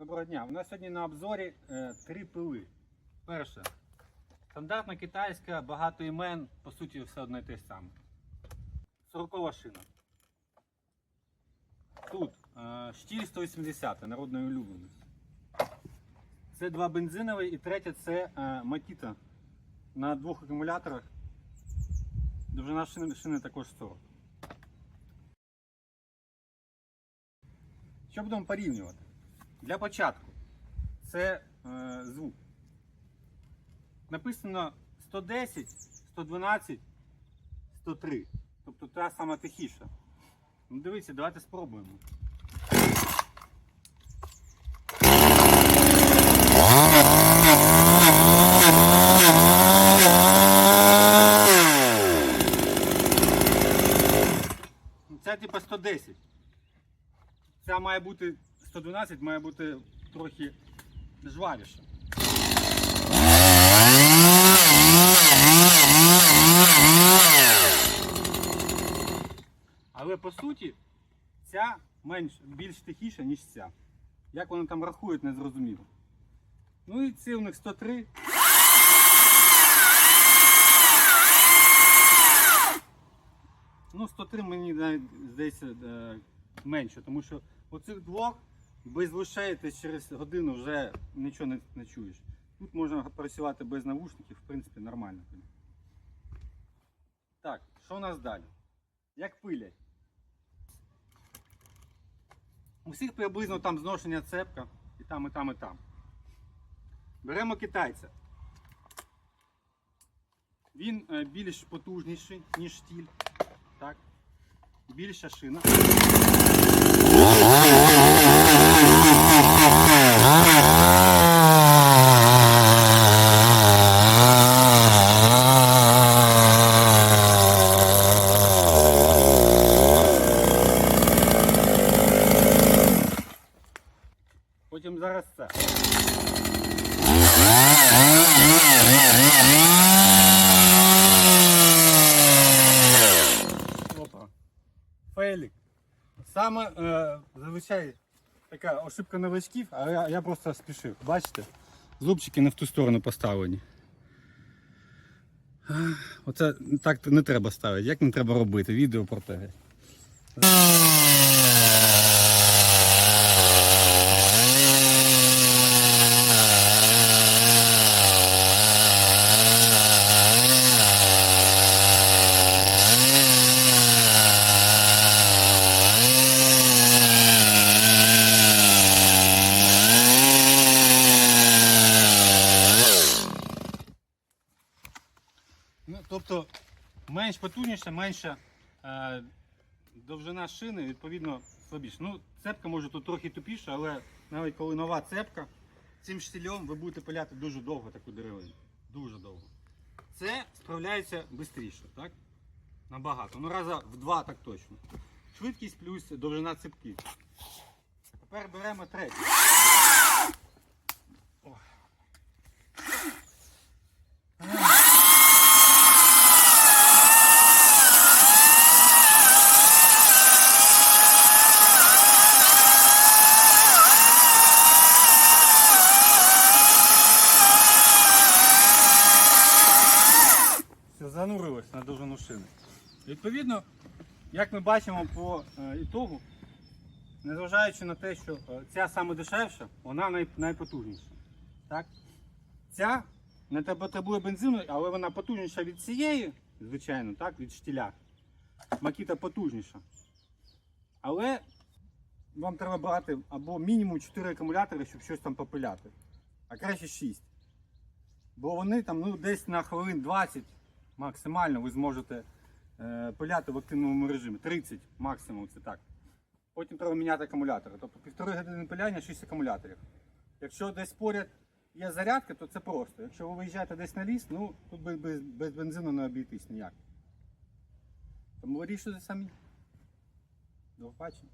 Доброго дня. У нас сьогодні на обзорі е, три пили. Перше. Стандартна китайська, багато імен, по суті, все одне і те саме. 40 шина. Тут е, штіль 180, народної улюбленості. Це два бензинові і третє це е, Makita на двох акумуляторах. Довжина шини, шини також 40. Що будемо порівнювати? Для початку це е, звук. Написано 110, 112, 103. Тобто та сама тихіша. Ну дивіться, давайте спробуємо. Це типа 110. Ця має бути 112, має бути трохи жвавіше. Але по суті, ця менш, більш тихіша, ніж ця. Як вони там рахують, не зрозуміло. Ну і ці у них 103. Ну, 103 мені навіть здається е, менше, тому що оцих двох без лишей ти через годину вже нічого не, не чуєш. Тут можна працювати без навушників, в принципі, нормально. Так, що у нас далі? Як пилять? У всіх приблизно там зношення цепка і там, і там, і там. Беремо китайця. Він е, більш потужніший, ніж штіль. Так. Більша шина. Потім зараз це. Опа. Фейлік. Саме е, зазвичай така ошибка новачків, а я, я просто спішив. Бачите? Зубчики не в ту сторону поставлені. Оце так не треба ставити. Як не треба робити? Відео про те. Ну, тобто менш потужніше, менша е, довжина шини, відповідно, слабіше. Ну, цепка може тут трохи тупіша, але навіть коли нова цепка, цим штилем ви будете пиляти дуже довго таку деревину. Дуже довго. Це справляється швидше, так? Набагато. Ну, раза в два так точно. Швидкість плюс довжина цепки. Тепер беремо третю. Занурилось на довжину шини. Відповідно, як ми бачимо по е, ітогу, незважаючи на те, що е, ця саме дешевша, вона найпотужніша. Так? Ця не потребує бензину, але вона потужніша від цієї, звичайно, так, від штіля. Макіта потужніша. Але вам треба брати або мінімум 4 акумулятори, щоб щось там попиляти. А краще 6. Бо вони там ну, десь на хвилин 20 максимально ви зможете е, пиляти в активному режимі. 30 максимум це так. Потім треба міняти акумулятори. Тобто півтори години пиляння, 6 акумуляторів. Якщо десь поряд є зарядка, то це просто. Якщо ви виїжджаєте десь на ліс, ну тут без, без, бензину не обійтись ніяк. Тому вирішуйте самі. До побачення.